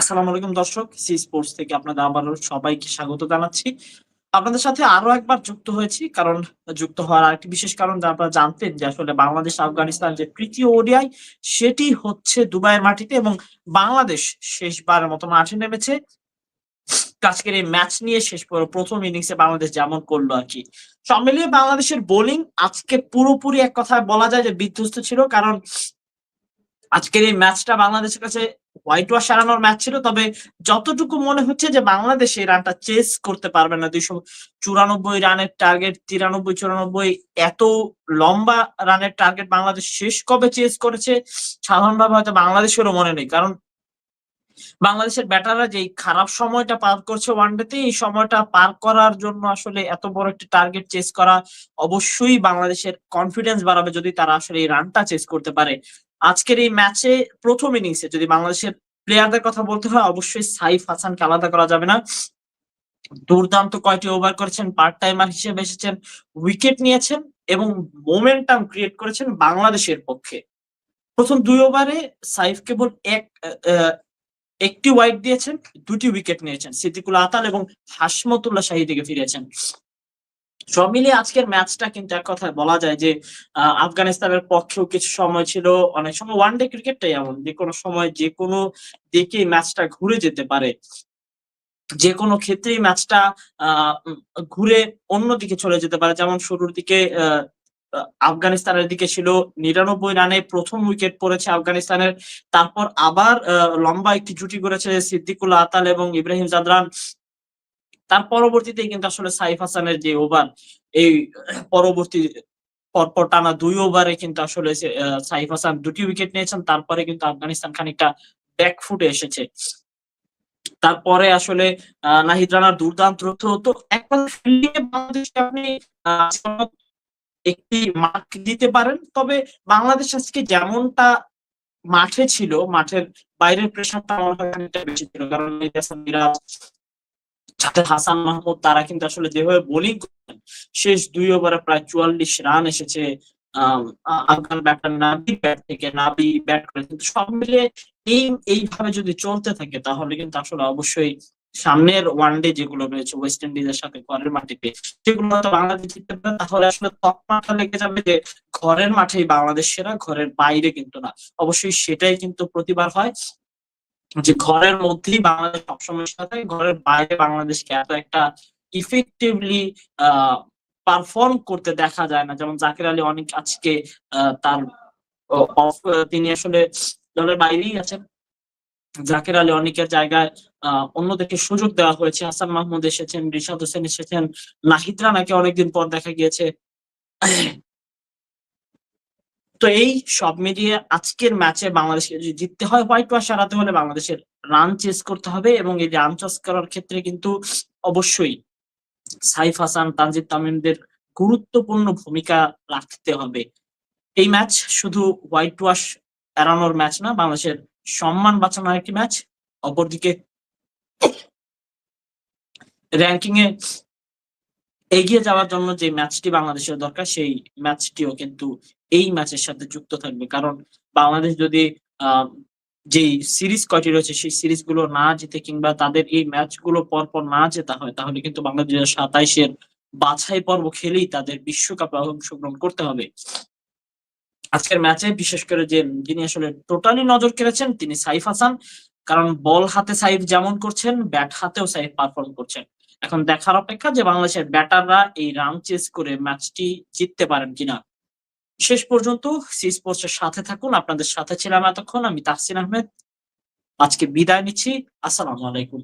আসসালামু আলাইকুম দর্শক, সি স্পোর্টস থেকে আপনাদের আবারও সবাইকে স্বাগত জানাচ্ছি। আপনাদের সাথে আরও একবার যুক্ত হয়েছি, কারণ যুক্ত হওয়ার আরেকটি বিশেষ কারণ যে আপনারা জানতেন যে আসলে বাংলাদেশ, আফগানিস্তান যে তৃতীয় ওডিআই, সেটি হচ্ছে দুবাইয়ের মাটিতে এবং বাংলাদেশ শেষবারের মতো মাঠে নেমেছে। আজকের এই ম্যাচ নিয়ে শেষ পর প্রথম ইনিংসে বাংলাদেশ যেমন করল আর কি। সব মিলিয়ে বাংলাদেশের বোলিং আজকে পুরোপুরি এক কথায় বলা যায় যে বিধ্বস্ত ছিল, কারণ আজকের এই ম্যাচটা বাংলাদেশের কাছে হোয়াইট ওয়াশ সারানোর ম্যাচ ছিল, তবে যতটুকু মনে হচ্ছে যে বাংলাদেশ এই রানটা চেস করতে পারবে না। দুইশো চুরানব্বই রানের টার্গেট তিরানব্বই, চুরানব্বই, এত লম্বা রানের টার্গেট বাংলাদেশ শেষ কবে চেস করেছে? সাধারণভাবে হয়তো বাংলাদেশেরও মনে নেই, কারণ বাংলাদেশের ব্যাটাররা যে খারাপ সময়টা পার করছে ওয়ানডেতে এই সময়টা পার করার জন্য আসলে এত বড় একটি টার্গেট চেস করা অবশ্যই বাংলাদেশের কনফিডেন্স বাড়াবে যদি তারা আসলে এই রানটা চেস করতে পারে। আজকের এই ম্যাচে প্রথম ইনিংসে যদি বাংলাদেশের প্লেয়ারদের কথা বলতে হয়, অবশ্যই সাইফ হাসানকে আলাদা করা যাবে না। দুর্দান্ত কয়টি ওভার করেছেন পার্ট টাইমার হিসেবে এসেছেন উইকেট নিয়েছেন এবং মোমেন্টাম ক্রিয়েট করেছেন বাংলাদেশের পক্ষে। প্রথম দুই ওভারে সাইফ কেবল এক একটি ওয়াইড দিয়েছেন, দুটি উইকেট নিয়েছেন। সিদ্দিকুল আতাল এবং হাসমতুল্লাহ শাহিদিকে ফিরেছেন। সব মিলিয়ে আজকের ম্যাচটা কিন্তু এক কথায় বলা যায় যে আফগানিস্তানের পক্ষেও কিছু সময় ছিল। অনেক সময় ওয়ান ডে ক্রিকেটটাই এমন, যে কোনো সময় যে কোনো দিকে ম্যাচটা ঘুরে যেতে পারে। যে কোনো ক্ষেত্রেই ম্যাচটা ঘুরে অন্যদিকে চলে যেতে পারে। যেমন শুরুর দিকে আফগানিস্তানের দিকে ছিল নিরানব্বই রানে প্রথম উইকেট পড়েছে আফগানিস্তানের। তারপর আবার লম্বা একটি জুটি করেছে সিদ্দিকুল আতাল এবং ইব্রাহিম জাদরান। তার পরবর্তীতে কিন্তু আসলে সাইফ হাসানের যে ওভার, এই পরবর্তী পরপর টানা দুই ওভারে কিন্তু আসলে সাইফ হাসান দুটি উইকেট নিয়েছেন। তারপরে কিন্তু আফগানিস্তান খানিকটা ব্যাক ফুটে এসেছে। তারপরে আসলে নাহিদ রানার দুর্দান্ত তো একবার বাংলাদেশকে আপনি একটি মার্ক দিতে পারেন। তবে বাংলাদেশ আজকে যেমনটা মাঠে ছিল, মাঠের বাইরের প্রেশারটা আমার বেশি ছিল। কারণ সাথে হাসান মাহমুদ, তারা কিন্তু আসলে যেভাবে বোলিং করছেন শেষ দুই ওভারে প্রায় চুয়াল্লিশ রান এসেছে আফগান ব্যাটার নাবি ব্যাট থেকে নাবি ব্যাট করে। কিন্তু সব মিলিয়ে এই, এইভাবে যদি চলতে থাকে, তাহলে কিন্তু আসলে অবশ্যই সামনের ওয়ানডে যেগুলো রয়েছে ওয়েস্ট ইন্ডিজের সাথে ঘরের মাটিতে সেগুলো হয়তো বাংলাদেশ জিততে পারে, তাহলে আসলে তকমাটা লেগে যাবে যে ঘরের মাঠেই বাংলাদেশ সেরা, ঘরের বাইরে কিন্তু না। অবশ্যই সেটাই কিন্তু প্রতিবার হয়। যে ঘরের মধ্যেই বাংলাদেশ সবসময় সাথে ঘরের বাইরে বাংলাদেশকে এত একটা ইফেক্টিভলি পারফর্ম করতে দেখা যায় না। যেমন জাকির আলী অনেক আজকে তার তিনি আসলে দলের বাইরেই আছেন। জাকির আলী অনেকের জায়গায় আহ অন্যদেরকে সুযোগ দেওয়া হয়েছে। হাসান মাহমুদ এসেছেন রিশাদ হোসেন এসেছেন নাহিদ রানাকে অনেকদিন পর দেখা গিয়েছে। তো এই সব মিলিয়ে আজকের ম্যাচে বাংলাদেশকে যদি জিততে হয় হোয়াইট ওয়াশ হারাতে হলে বাংলাদেশের রান চেস করতে হবে এবং এই রান চেস করার ক্ষেত্রে কিন্তু অবশ্যই সাইফ হাসান, তানজিদ তামিমদের গুরুত্বপূর্ণ ভূমিকা রাখতে হবে। এই ম্যাচ শুধু হোয়াইট ওয়াশ এড়ানোর ম্যাচ না, বাংলাদেশের সম্মান বাঁচানোর একটি ম্যাচ অপরদিকে র্যাঙ্কিং এ এগিয়ে যাওয়ার জন্য যে ম্যাচটি বাংলাদেশের দরকার, সেই ম্যাচটিও কিন্তু এই ম্যাচের সাথে যুক্ত থাকবে। কারণ বাংলাদেশ যদি যে সিরিজ কয়টি রয়েছে, সেই সিরিজগুলো না জিতে কিংবা তাদের এই ম্যাচগুলো পরপর না জেতা হয়, তাহলে কিন্তু বাংলাদেশের সাতাইশের বাছাই পর্ব খেলেই তাদের বিশ্বকাপে অংশগ্রহণ করতে হবে। আজকের ম্যাচে বিশেষ করে যে যিনি আসলে টোটালি নজর কেড়েছেন, তিনি সাইফ হাসান। কারণ বল হাতে সাইফ যেমন করছেন ব্যাট হাতেও সাইফ পারফর্ম করছেন। এখন দেখার অপেক্ষা যে বাংলাদেশের ব্যাটাররা এই রান চেস করে ম্যাচটি জিততে পারেন কিনা। শেষ পর্যন্ত সি স্পোর্টস এর সাথে থাকুন, আপনাদের সাথে ছিলাম এতক্ষণ, আমি তাহসিন আহমেদ। আজকে বিদায় নিচ্ছি, আসসালামু আলাইকুম।